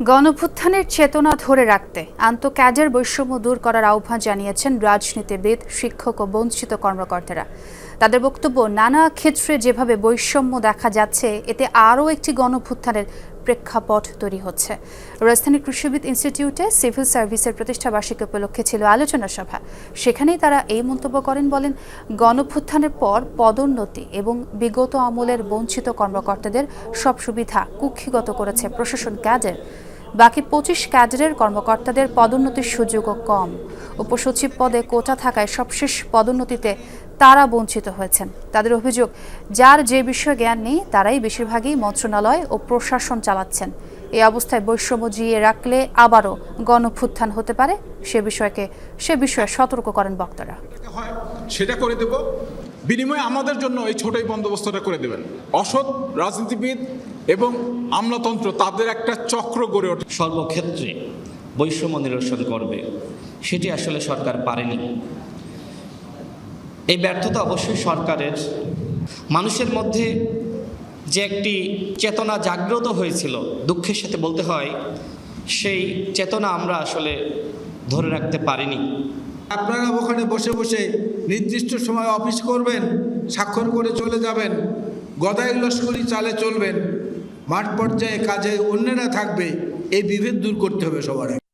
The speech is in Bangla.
গণভুত্থানের চেতনা ধরে রাখতে আন্তঃক্যাডের বৈষম্য দূর করার আহ্বান জানিয়েছেন রাজনীতিবিদ, শিক্ষক ও বঞ্চিত কর্মকর্তারা। তাদের বক্তব্য, নানা ক্ষেত্রে যেভাবে বৈষম্য দেখা যাচ্ছে, এতে আরও একটি গণভুত্থানের প্রেক্ষাপট তৈরি হচ্ছে। রাজধানী কৃষিবিদ ইনস্টিটিউটে সিভিল সার্ভিসের প্রতিষ্ঠাবার্ষিকী উপলক্ষে ছিল আলোচনা সভা। সেখানেই তারা এই মন্তব্য করেন, বলেন, গণভ্যুত্থানের পর পদোন্নতি এবং বিগত আমলের বঞ্চিত কর্মকর্তাদের সব সুবিধা কুক্ষিগত করেছে প্রশাসন ক্যাডার। বাকি পঁচিশ ক্যাডারের কর্মকর্তাদের পদোন্নতির সুযোগও কম। উপসচিব পদে কোটা থাকায় সবশেষ পদোন্নতিতে তারা বঞ্চিত হয়েছেন। তাদের অভিযোগ যার যে বিষয়ে জ্ঞান নেই তারাই বেশিরভাগই মন্ত্রণালয় ও প্রশাসন চালাচ্ছেন। এই অবস্থায় বৈষম্য জিয়ে রাখলে আবারও গণভ্যুত্থান হতে পারে। সে বিষয়কে সে বিষয়ে সতর্ক করেন বক্তারা। সেটা করে দেব। বিনিময়ে আমাদের জন্য এই ছোট বন্দোবস্তটা করে দেবেন। অসৎ রাজনীতিবিদ এবং আমলাতন্ত্র তাদের একটা চক্র গড়ে ওঠে। সর্বক্ষেত্রে বৈষম্য নিরসন করবে। সেটি আসলে সরকার পারেনি। এই ব্যর্থতা অবশ্যই সরকারের মানুষের মধ্যে যে একটি চেতনা জাগ্রত হয়েছিল, দুঃখের সাথে বলতে হয়, সেই চেতনা আমরা আসলে ধরে রাখতে পারিনি আপনারা ওখানে বসে বসে নির্দিষ্ট সময় অফিস করবেন, স্বাক্ষর করে চলে যাবেন, গদাই লস্করি চালে চলবেন, মাঠ পর্যায়ে কাজে অন্যেরা থাকবে, এই বিভেদ দূর করতে হবে সবার।